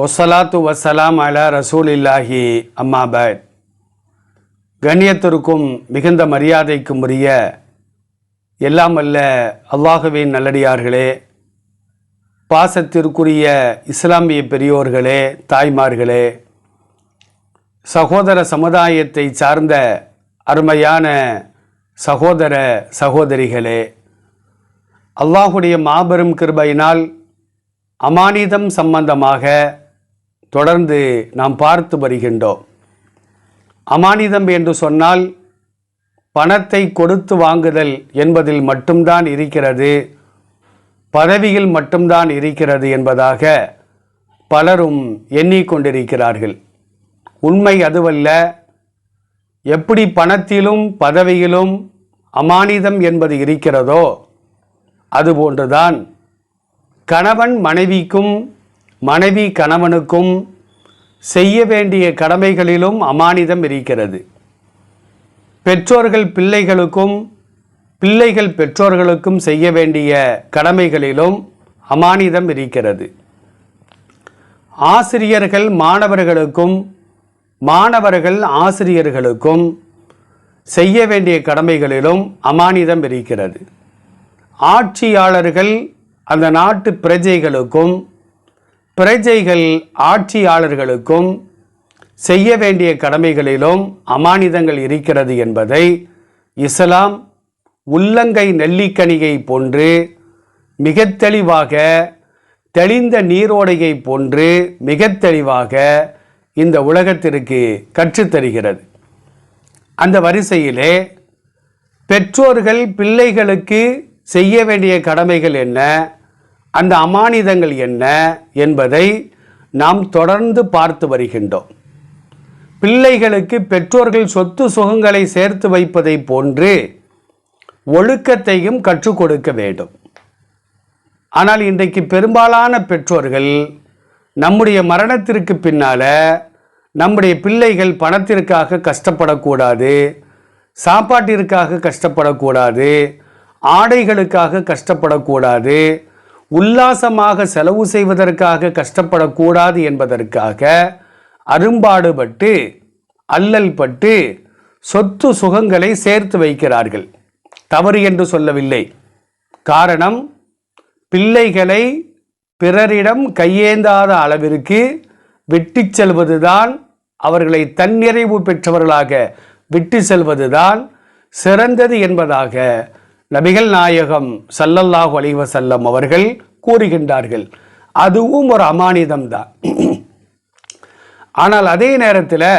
வஸ்ஸலாத்து வஸ்ஸலாம் அலா ரசூலில்லாஹி. அம்மாபாத் கண்ணியத்திற்கும் மிகுந்த மரியாதைக்கும் உரிய எல்லாம் அல்ல அல்லாஹுவின் நல்லடியார்களே. பாசத்திற்குரிய இஸ்லாமிய பெரியோர்களே தாய்மார்களே. சகோதர சமுதாயத்தை சார்ந்த அருமையான சகோதர சகோதரிகளே. அல்லாஹுடைய மாபெரும் கிருபையினால் அமானிதம் சம்பந்தமாக தொடர்ந்து நாம் பார்த்து வருகின்றோம். அமானிதம் என்று சொன்னால் பணத்தை கொடுத்து வாங்குதல் என்பதில் மட்டும்தான் இருக்கிறது பதவியில் மட்டும்தான் இருக்கிறது என்பதாக பலரும் எண்ணிக்கொண்டிருக்கிறார்கள். உண்மை அதுவல்ல எப்படி பணத்திலும் பதவியிலும் அமானிதம் என்பது இருக்கிறதோ அதுபோன்றுதான் கணவன் மனைவிக்கும் மனைவி கணவனுக்கும் செய்ய வேண்டிய கடமைகளிலும் அமானிதம் இருக்கிறது. பெற்றோர்கள் பிள்ளைகளுக்கும் பிள்ளைகள் பெற்றோர்களுக்கும் செய்ய வேண்டிய கடமைகளிலும் அமானிதம் இருக்கிறது. ஆசிரியர்கள் மாணவர்களுக்கும் மாணவர்கள் ஆசிரியர்களுக்கும் செய்ய வேண்டிய கடமைகளிலும் அமானிதம் இருக்கிறது. ஆட்சியாளர்கள் அந்த நாட்டு பிரஜைகளுக்கும் பிரஜைகள் ஆட்சியாளர்களுக்கும் செய்ய வேண்டிய கடமைகளிலும் அமானிதங்கள் இருக்கிறது என்பதை இஸ்லாம் உள்ளங்கை நெல்லிக்கனியை போன்று மிக தெளிவாக தெளிந்த நீரோடையை போன்று மிக தெளிவாக இந்த உலகத்திற்கு கற்றுத்தருகிறது அந்த வரிசையிலே பெற்றோர்கள் பிள்ளைகளுக்கு செய்ய வேண்டிய கடமைகள் என்ன? அந்த அமானிதங்கள் என்ன என்பதை நாம் தொடர்ந்து பார்த்து வருகின்றோம். பிள்ளைகளுக்கு பெற்றோர்கள் சொத்து சுகங்களை சேர்த்து வைப்பதை போன்று ஒழுக்கத்தையும் கற்றுக் கொடுக்க வேண்டும். ஆனால் இன்றைக்கு பெரும்பாலான பெற்றோர்கள் நம்முடைய மரணத்திற்கு பின்னால நம்முடைய பிள்ளைகள் பணத்திற்காக கஷ்டப்படக்கூடாது சாப்பாட்டிற்காக கஷ்டப்படக்கூடாது ஆடைகளுக்காக கஷ்டப்படக்கூடாது உல்லாசமாக செலவு செய்வதற்காக கஷ்டப்படக்கூடாது என்பதற்காக அரும்பாடுபட்டு அல்லல் பட்டு சொத்து சுகங்களை சேர்த்து வைக்கிறார்கள். தவறு என்று சொல்லவில்லை. காரணம் பிள்ளைகளை பிறரிடம் கையேந்தாத அளவிற்கு விட்டு செல்வதுதான் அவர்களை தன்னிறைவு பெற்றவர்களாக விட்டு செல்வதுதான் சிறந்தது என்பதாக நபிகள் நாயகம் சல்லல்லாஹு அலைஹி அவர்கள் கூறுகின்றார்கள் அதுவும் ஒரு அமானிதம் தான் ஆனால் அதே நேரத்தில்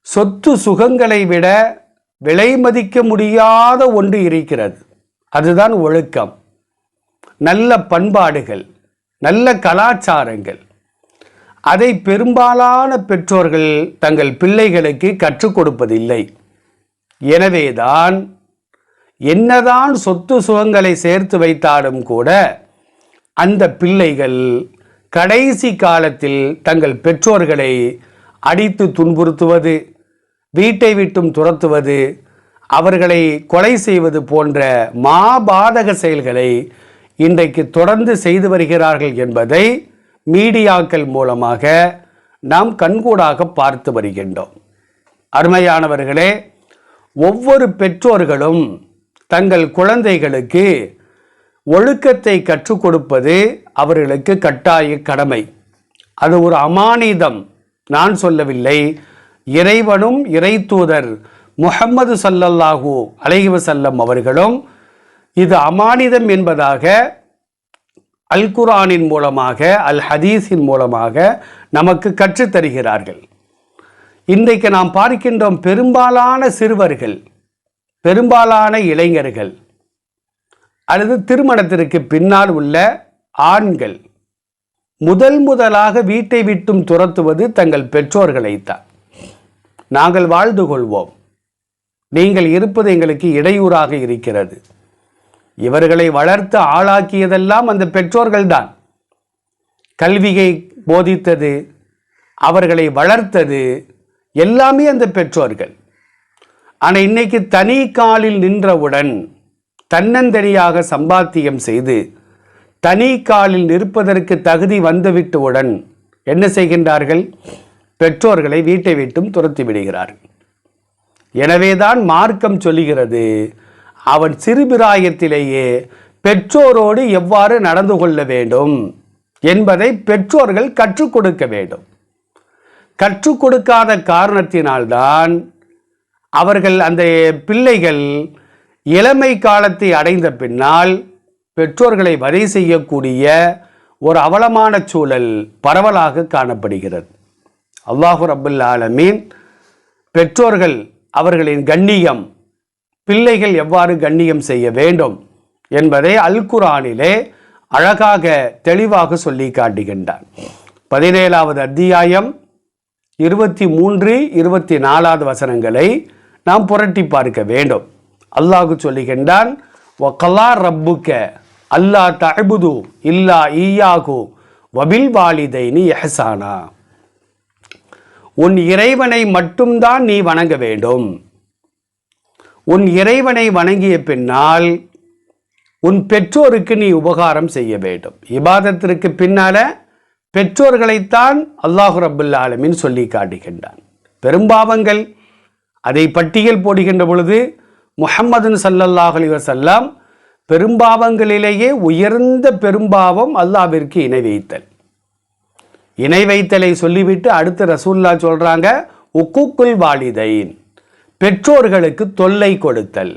சொத்து சுகங்களை விட விலை மதிக்க முடியாத ஒன்று இருக்கிறது. அதுதான் ஒழுக்கம். நல்ல பண்பாடுகள் நல்ல கலாச்சாரங்கள். அதை பெரும்பாலான பெற்றோர்கள் தங்கள் பிள்ளைகளுக்கு கற்றுக் கொடுப்பதில்லை. எனவேதான் என்னதான் சொத்து சுகங்களை சேர்த்து வைத்தாலும் கூட அந்த பிள்ளைகள் கடைசி காலத்தில் தங்கள் பெற்றோர்களை அடித்து துன்புறுத்துவது வீட்டை விட்டும் துரத்துவது அவர்களை கொலை செய்வது போன்ற மாபாதக செயல்களை இன்றைக்கு தொடர்ந்து செய்து வருகிறார்கள் என்பதை மீடியாக்கள் மூலமாக நாம் கண்கூடாக பார்த்து வருகின்றோம். அருமையானவர்களே ஒவ்வொரு பெற்றோர்களும் தங்கள் குழந்தைகளுக்கு ஒழுக்கத்தை கற்றுக் கொடுப்பது அவர்களுக்கு கட்டாய கடமை. அது ஒரு அமானிதம். நான் சொல்லவில்லை. இறைவனும் இறைத்தூதர் முகம்மது சல்லல்லாஹு அலைஹி வஸல்லம் அவர்களும் இது அமானிதம் என்பதாக அல் குரானின் மூலமாக அல் ஹதீஸின் மூலமாக நமக்கு கற்றுத்தருகிறார்கள். இன்றைக்கு நாம் பார்க்கின்றோம் பெரும்பாலான சிறுவர்கள் பெரும்பாலான இளைஞர்கள் அல்லது திருமணத்திற்கு பின்னால் உள்ள ஆண்கள் முதல் முதலாக வீட்டை விட்டும் துரத்துவது தங்கள் பெற்றோர்களைத்தான். நாங்கள் வாழ்ந்து கொள்வோம். நீங்கள் இருப்பது எங்களுக்கு இடையூறாக இருக்கிறது. இவர்களை வளர்த்து ஆளாக்கியதெல்லாம் அந்த பெற்றோர்கள்தான். கல்வியை போதித்தது அவர்களை வளர்த்தது எல்லாமே அந்த பெற்றோர்கள். ஆனால் இன்னைக்கு தனி காலில் நின்றவுடன் தன்னந்தனியாக சம்பாத்தியம் செய்து தனி காலில் நிற்பதற்கு தகுதி வந்துவிட்டவுடன் என்ன செய்கின்றார்கள்? பெற்றோர்களை வீட்டை விட்டும் துரத்தி விடுகிறார்கள் எனவேதான் மார்க்கம் சொல்லுகிறது அவன் சிறுபிராயத்திலேயே பெற்றோரோடு எவ்வாறு நடந்து கொள்ள வேண்டும் என்பதை பெற்றோர்கள் கற்றுக் கொடுக்க வேண்டும். கற்றுக் கொடுக்காத காரணத்தினால்தான் அவர்கள் அந்த பிள்ளைகள் இளமை காலத்தை அடைந்த பின்னால் பெற்றோர்களை வதை செய்யக்கூடிய ஒரு அவலமான சூழல் பரவலாக காணப்படுகிறது. அல்லாஹு ரபுல் ஆலமீன் பெற்றோர்கள் அவர்களின் கண்ணியம் பிள்ளைகள் எவ்வாறு கண்ணியம் செய்ய வேண்டும் என்பதை அல் குரானிலே அழகாக தெளிவாக சொல்லி காட்டுகின்றான். பதினேழாவது அத்தியாயம் இருபத்தி மூன்று இருபத்தி நாலாவது வசனங்களை நாம் புரட்டி பார்க்க வேண்டும். அல்லாஹு சொல்லுகின்றான் ஒக்கலா ரப்புக்க அல்லா தஅபுது இல்லா ஈயாகு வபில் வாலிதைனி எஹசானா. உன் இறைவனை மட்டும்தான் நீ வணங்க வேண்டும். உன் இறைவனை வணங்கிய பின்னால் உன் பெற்றோருக்கு நீ உபகாரம் செய்ய வேண்டும். இபாதத்திற்கு பின்னால பெற்றோர்களைத்தான் அல்லாஹு ரபுல்லா ஆலமின் சொல்லி காட்டுகின்றான். பெரும்பாவங்கள் அதை பட்டியல் போடுகின்ற பொழுது முஹம்மதுன் சல்லல்லாஹ் அலி வசல்லாம் பெரும்பாவங்களிலேயே உயர்ந்த பெரும்பாவம் அல்லாவிற்கு இணை வைத்தல். இணை வைத்தலை சொல்லிவிட்டு அடுத்து ரசூல்லா சொல்கிறாங்க உக்குக்குல் வாலிதைன் பெற்றோர்களுக்கு தொல்லை கொடுத்தல்.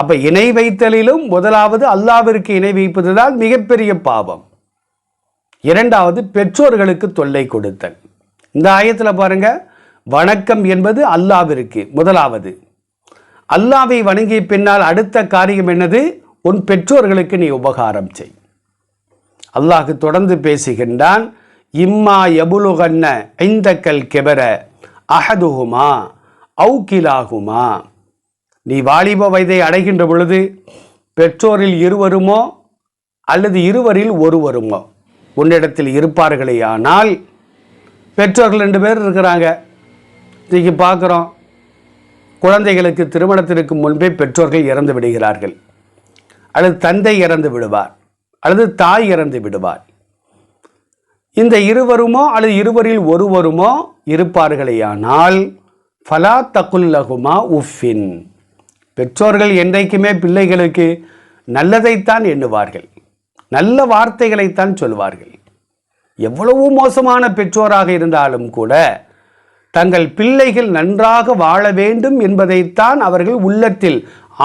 அப்போ இணை வைத்தலிலும் முதலாவது அல்லாவிற்கு இணை வைப்பதுதான் மிகப்பெரிய பாவம். இரண்டாவது பெற்றோர்களுக்கு தொல்லை கொடுத்தல். இந்த ஆயத்தில் பாருங்கள் வணக்கம் என்பது அல்லாவிற்கு முதலாவது. அல்லாவை வணங்கிய பின்னால் அடுத்த காரியம் என்னது? உன் பெற்றோர்களுக்கு நீ உபகாரம் செய். அல்லாஹு தொடர்ந்து பேசுகின்றான் இம்மா எபுலுகன்ன ஐந்தக்கல் கெபர அகதுகுமா அவுக்கிலாகுமா நீ வாலிப வயதை அடைகின்ற பொழுது பெற்றோரில் இருவருமோ அல்லது இருவரில் ஒருவருமோ உன்னிடத்தில் இருப்பார்களே ஆனால் பெற்றோர்கள் ரெண்டு பேர் இருக்கிறாங்க. இன்றைக்கி பார்க்குறோம். குழந்தைகளுக்கு திருமணத்திற்கு முன்பே பெற்றோர்கள் இறந்து விடுகிறார்கள். அல்லது தந்தை இறந்து விடுவார். அல்லது தாய் இறந்து விடுவார். இந்த இருவருமோ அல்லது இருவரில் ஒருவருமோ இருப்பார்களேயானால் ஃபலா தகுல்லகுமா உஃபின் பெற்றோர்கள் என்றைக்குமே பிள்ளைகளுக்கு நல்லதைத்தான் எண்ணுவார்கள். நல்ல வார்த்தைகளைத்தான் சொல்வார்கள். எவ்வளவு மோசமான பெற்றோராக இருந்தாலும் கூட தங்கள் பிள்ளைகள் நன்றாக வாழ வேண்டும் என்பதைத்தான் அவர்கள் உள்ளத்தில்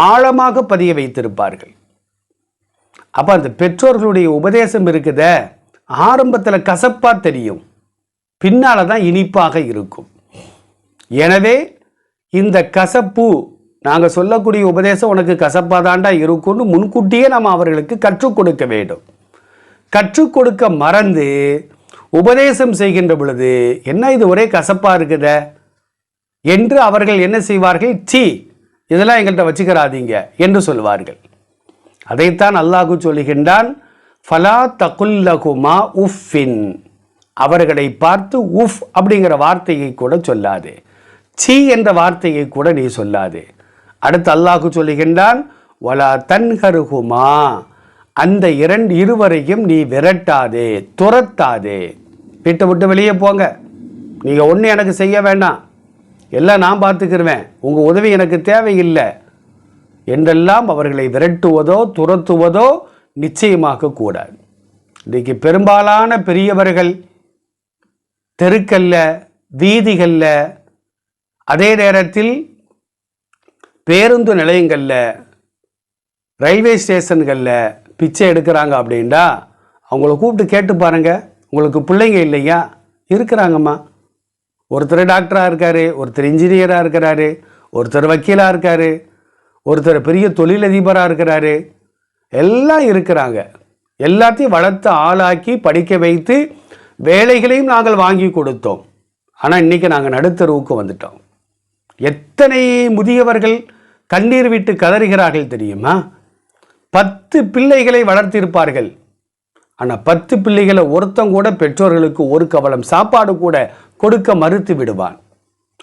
ஆழமாக பதிய வைத்திருப்பார்கள். அப்போ அந்த பெற்றோர்களுடைய உபதேசம் இருக்குத. ஆரம்பத்தில் கசப்பாக தெரியும். பின்னால் தான் இனிப்பாக இருக்கும். எனவே இந்த கசப்பு நாங்கள் சொல்லக்கூடிய உபதேசம் உனக்கு கசப்பாதாண்டா இருக்கும்னு முன்கூட்டியே நாம் அவர்களுக்கு கற்றுக் கொடுக்க வேண்டும். கற்றுக் கொடுக்க மறந்து உபதேசம் செய்கின்ற பொழுது என்ன இது ஒரே கசப்பாக இருக்குத? என்று அவர்கள் என்ன செய்வார்கள்? சி இதெல்லாம் எங்கள்கிட்ட வச்சுக்கிறாதீங்க என்று சொல்வார்கள் அதைத்தான் அல்லாஹு சொல்லுகின்றான் ஃபலா தகுல்லகுமா உஃபின் அவர்களை பார்த்து உஃப் அப்படிங்கிற வார்த்தையை கூட சொல்லாது. சி என்ற வார்த்தையை கூட நீ சொல்லாது. அடுத்து அல்லாஹு சொல்லுகின்றான் வலா தன்கருகுமா அந்த இரண்டு இருவரையும் நீ விரட்டாதே துரத்தாதே. வீட்டை விட்டு வெளியே போங்க. நீங்கள் ஒன்று எனக்கு செய்ய வேண்டாம். எல்லாம் நான் பார்த்துக்கிருவேன். உங்கள் உதவி எனக்கு தேவையில்லை. என்றெல்லாம் அவர்களை விரட்டுவதோ துரத்துவதோ நிச்சயமாக கூடாது. இன்றைக்கு பெரும்பாலான பெரியவர்கள் தெருக்கல்ல வீதிகளில் அதே நேரத்தில் பேருந்து நிலையங்களில் ரயில்வே ஸ்டேஷன்களில் பிச்சை எடுக்கிறாங்க அப்படின்னா அவங்கள கூப்பிட்டு கேட்டு பாருங்கள் உங்களுக்கு பிள்ளைங்க இல்லையா? இருக்கிறாங்கம்மா. ஒருத்தர் டாக்டராக இருக்காரு ஒருத்தர் இன்ஜினியராக இருக்கிறாரு ஒருத்தர் வக்கீலாக இருக்காரு ஒருத்தர் பெரிய தொழிலதிபராக இருக்கிறாரு. எல்லாம் இருக்கிறாங்க. எல்லாத்தையும் வளர்த்து ஆளாக்கி படிக்க வைத்து வேலைகளையும் நாங்கள் வாங்கி கொடுத்தோம். ஆனால் இன்றைக்கி நாங்கள் நடுத்தருவுக்கு வந்துட்டோம். எத்தனை முதியவர்கள் கண்ணீர் விட்டு கதறுகிறார்கள் தெரியுமா? பத்து பிள்ளைகளை வளர்த்திருப்பார்கள். ஆனால் பத்து பிள்ளைகளை ஒருத்தங்கூட பெற்றோர்களுக்கு ஒரு கவலம் சாப்பாடு கூட கொடுக்க மறுத்து விடுவான்.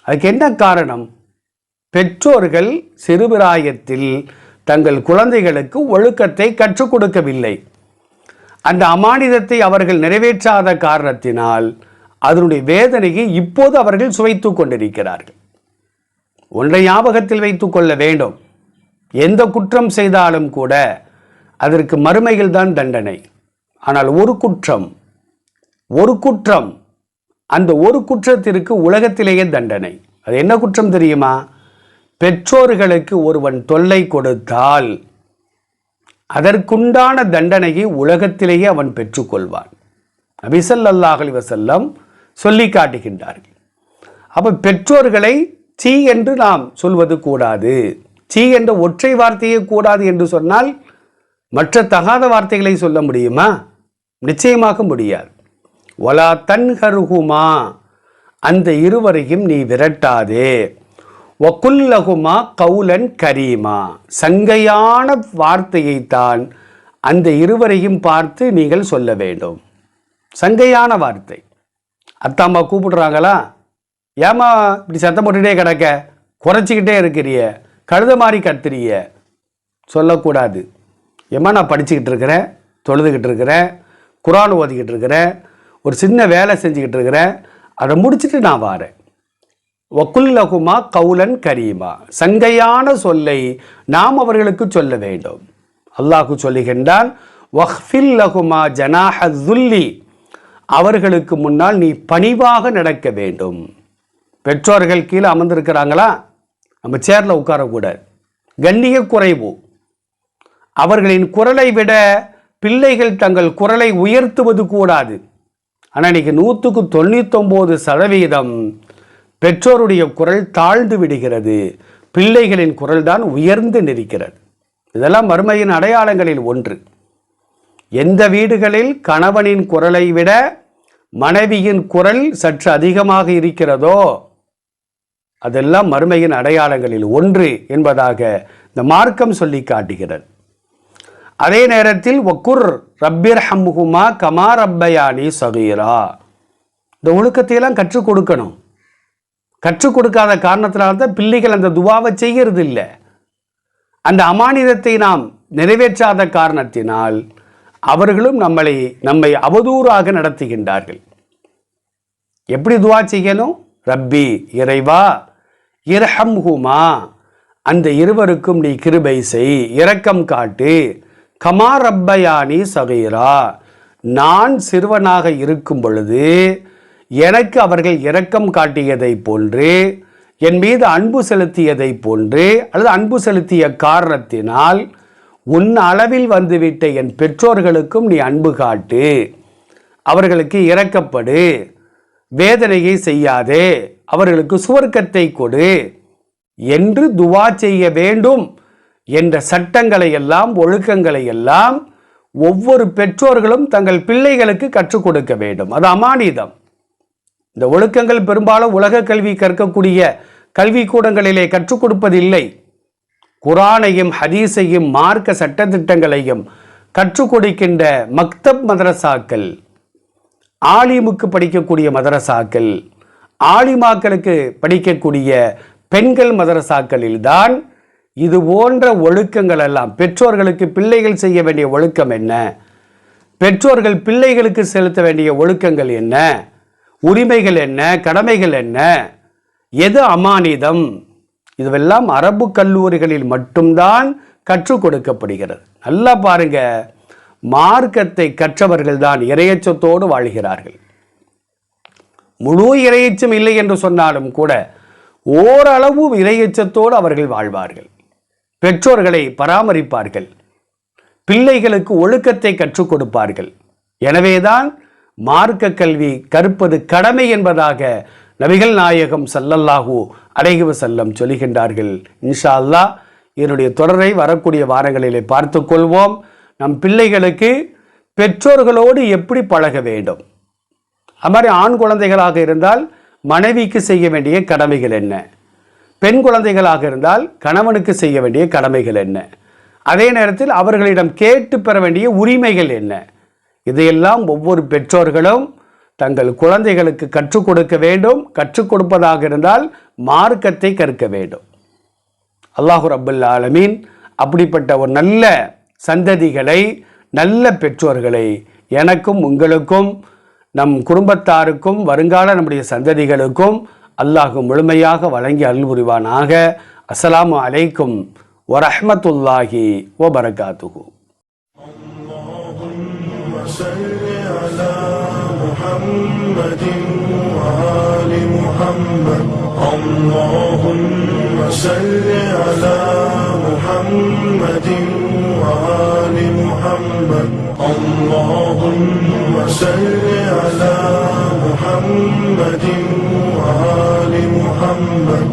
அதுக்கு என்ன காரணம்? பெற்றோர்கள் சிறுபிராயத்தில் தங்கள் குழந்தைகளுக்கு ஒழுக்கத்தை கற்றுக் கொடுக்கவில்லை. அந்த அமானிதத்தை அவர்கள் நிறைவேற்றாத காரணத்தினால் அதனுடைய வேதனையை இப்போது அவர்கள் சுவைத்து கொண்டிருக்கிறார்கள். ஒன்றை ஞாபகத்தில் வைத்து கொள்ள வேண்டும். எந்த குற்றம் செய்தாலும் கூட அதற்கு மறுமையில் தான் தண்டனை. ஆனால் ஒரு குற்றம் ஒரு குற்றம் அந்த ஒரு குற்றத்திற்கு உலகத்திலேயே தண்டனை. அது என்ன குற்றம் தெரியுமா? பெற்றோர்களுக்கு ஒருவன் தொல்லை கொடுத்தால் அதற்குண்டான தண்டனையை உலகத்திலேயே அவன் பெற்றுக்கொள்வான். நபிசல்லாஹ் அலி வசல்லம் சொல்லி காட்டுகின்றார்கள். அப்போ பெற்றோர்களை சீ என்று நாம் சொல்வது கூடாது. சீ என்ற ஒற்றை வார்த்தையே கூடாது என்று சொன்னால் மற்ற தகாத வார்த்தைகளை சொல்ல முடியுமா? நிச்சயமாக முடியாது. ஒலா தன்ஹருகுமா அந்த இருவரையும் நீ விரட்டாதே. ஒக்குல்லகுமா கவுலன் கரீமா சங்கையான வார்த்தையைத்தான் அந்த இருவரையும் பார்த்து நீங்கள் சொல்ல வேண்டும். சங்கையான வார்த்தை. அத்தாம்மா கூப்பிடுறாங்களா? ஏமா இப்படி சத்தம் போட்டுகிட்டே கிடக்க? குறைச்சிக்கிட்டே இருக்கிறிய. கழுத மாதிரி கத்துறிய. சொல்லக்கூடாது. ஏம்மா நான் படிச்சுக்கிட்டு இருக்கிறேன் தொழுதுகிட்டு இருக்கிறேன் குரான் ஓதிக்கிட்டு இருக்கிறேன் ஒரு சின்ன வேலை செஞ்சுக்கிட்டு இருக்கிறேன் அதை முடிச்சுட்டு நான் வாரேன். வக்குல்லகுமா கவுலன் கரீமா. சங்கையான சொல்லை நாம் அவர்களுக்கு சொல்ல வேண்டும். அல்லாஹு சொல்லுகின்றான் வஹ்ஃபில் லகுமா ஜனாஹ துல்லி. அவர்களுக்கு முன்னால் நீ பணிவாக நடக்க வேண்டும். பெற்றோர்கள் கீழே அமர்ந்திருக்கிறாங்களா? நம்ம சேரில் உட்காரக்கூடாது. கண்ணிய குறைவு. அவர்களின் குரலை விட பிள்ளைகள் தங்கள் குரலை உயர்த்துவது கூடாது. ஆனால் இன்னைக்கு நூற்றுக்கு தொண்ணூத்தொம்பது சதவீதம் பெற்றோருடைய குரல் தாழ்ந்து விடுகிறது. பிள்ளைகளின் குரல் தான் உயர்ந்து நிற்கிறது. இதெல்லாம் வறுமையின் அடையாளங்களில் ஒன்று. எந்த வீடுகளில் கணவனின் குரலை விட மனைவியின் குரல் சற்று அதிகமாக இருக்கிறதோ அதெல்லாம் மறுமையின் அடையாளங்களில் ஒன்று என்பதாக இந்த மார்க்கம் சொல்லி காட்டுகிறது. அதே நேரத்தில் ஒக்குர் ரப்பிர் ஹம்ஹுமா கமா ரப்பயானி சகீரா. இந்த ஒழுக்கத்தையெல்லாம் கற்றுக் கொடுக்கணும். கற்றுக் கொடுக்காத காரணத்தினால்தான் பிள்ளைகள் அந்த துவாவை செய்கிறது இல்லை அந்த அமானிதத்தை நாம் நிறைவேற்றாத காரணத்தினால் அவர்களும் நம்மளை நம்மை அவதூறாக நடத்துகின்றார்கள். எப்படி துவா செய்யணும்? ரப்பி இறைவா இரஹம்ஹுமா அந்த இருவருக்கும் நீ கிருபை செய் இரக்கம் காட்டு கமா ரப்பயானி சகீரா நான் சிறுவனாக இருக்கும் பொழுது எனக்கு அவர்கள் இரக்கம் காட்டியதை போன்று என் மீது அன்பு செலுத்தியதை போன்று அல்லது அன்பு செலுத்திய காரணத்தினால் உன் அளவில் வந்துவிட்ட என் பெற்றோர்களுக்கும் நீ அன்பு காட்டு. அவர்களுக்கு இறக்கப்படு வேதனையை செய்யாதே அவர்களுக்கு சுவர்க்கத்தை கொடு என்று துவா செய்ய வேண்டும். என்ற சட்டங்களை எல்லாம் ஒழுக்கங்களை எல்லாம் ஒவ்வொரு பெற்றோர்களும் தங்கள் பிள்ளைகளுக்கு கற்றுக் கொடுக்க வேண்டும். அது அமானிதம். இந்த ஒழுக்கங்கள் பெரும்பாலும் உலக கல்வி கற்கக்கூடிய கல்விக்கூடங்களிலே கற்றுக் கொடுப்பதில்லை. குரானையும் ஹதீஸையும் மார்க்க சட்டத்திட்டங்களையும் கற்றுக் கொடுக்கின்ற மக்தப் மதரசாக்கள் ஆலிமுக்கு படிக்கக்கூடிய மதரசாக்கள் ஆலிமாக்களுக்கு படிக்கக்கூடிய பெண்கள் மதரசாக்களில்தான் இது போன்ற ஒழுக்கங்கள் எல்லாம் பெற்றோர்களுக்கு பிள்ளைகள் செய்ய வேண்டிய ஒழுக்கம் என்ன? பெற்றோர்கள் பிள்ளைகளுக்கு செலுத்த வேண்டிய ஒழுக்கங்கள் என்ன? உரிமைகள் என்ன? கடமைகள் என்ன? எது அமானிதம்? இதுவெல்லாம் அரபு கல்லூரிகளில் மட்டும்தான் கற்றுக் கொடுக்கப்படுகிறது. நல்லா பாருங்க. மார்க்கத்தை கற்றவர்கள் தான் இரையச்சத்தோடு வாழ்கிறார்கள். முழு இரையச்சம் இல்லை என்று சொன்னாலும் கூட ஓரளவு இரையச்சத்தோடு அவர்கள் வாழ்வார்கள். பெற்றோர்களை பராமரிப்பார்கள். பிள்ளைகளுக்கு ஒழுக்கத்தை கற்றுக் கொடுப்பார்கள். எனவேதான் மார்க்க கல்வி கற்பது கடமை என்பதாக நபிகள் நாயகம் சல்லல்லாஹூ அலைஹி செல்லம் சொல்லுகின்றார்கள் இன்ஷா அல்லா இதனுடைய தொடரை வரக்கூடிய வாரங்களிலே பார்த்து கொள்வோம். நம் பிள்ளைகளுக்கு பெற்றோர்களோடு எப்படி பழக வேண்டும்? அது மாதிரி ஆண் குழந்தைகளாக இருந்தால் மனைவிக்கு செய்ய வேண்டிய கடமைகள் என்ன? பெண் குழந்தைகளாக இருந்தால் கணவனுக்கு செய்ய வேண்டிய கடமைகள் என்ன? அதே நேரத்தில் அவர்களிடம் கேட்டு பெற வேண்டிய உரிமைகள் என்ன? இதையெல்லாம் ஒவ்வொரு பெற்றோர்களும் தங்கள் குழந்தைகளுக்கு கற்றுக் கொடுக்க வேண்டும். கற்றுக் கொடுப்பதாக இருந்தால் மார்க்கத்தை கற்க வேண்டும். அல்லாஹு ரபுல் ஆலமீன் அப்படிப்பட்ட ஒரு நல்ல சந்ததிகளை நல்ல பெற்றோர்களை எனக்கும் உங்களுக்கும் நம் குடும்பத்தாருக்கும் வருங்கால நம்முடைய சந்ததிகளுக்கும் அல்லாஹ் முழுமையாக வழங்கி அருள் புரிவானாக அஸ்ஸலாமு அலைக்கும் வரஹ்மத்துல்லாஹி வபரகாத்துஹு صل على محمد وآل محمد اللهم صل على محمد آل محمد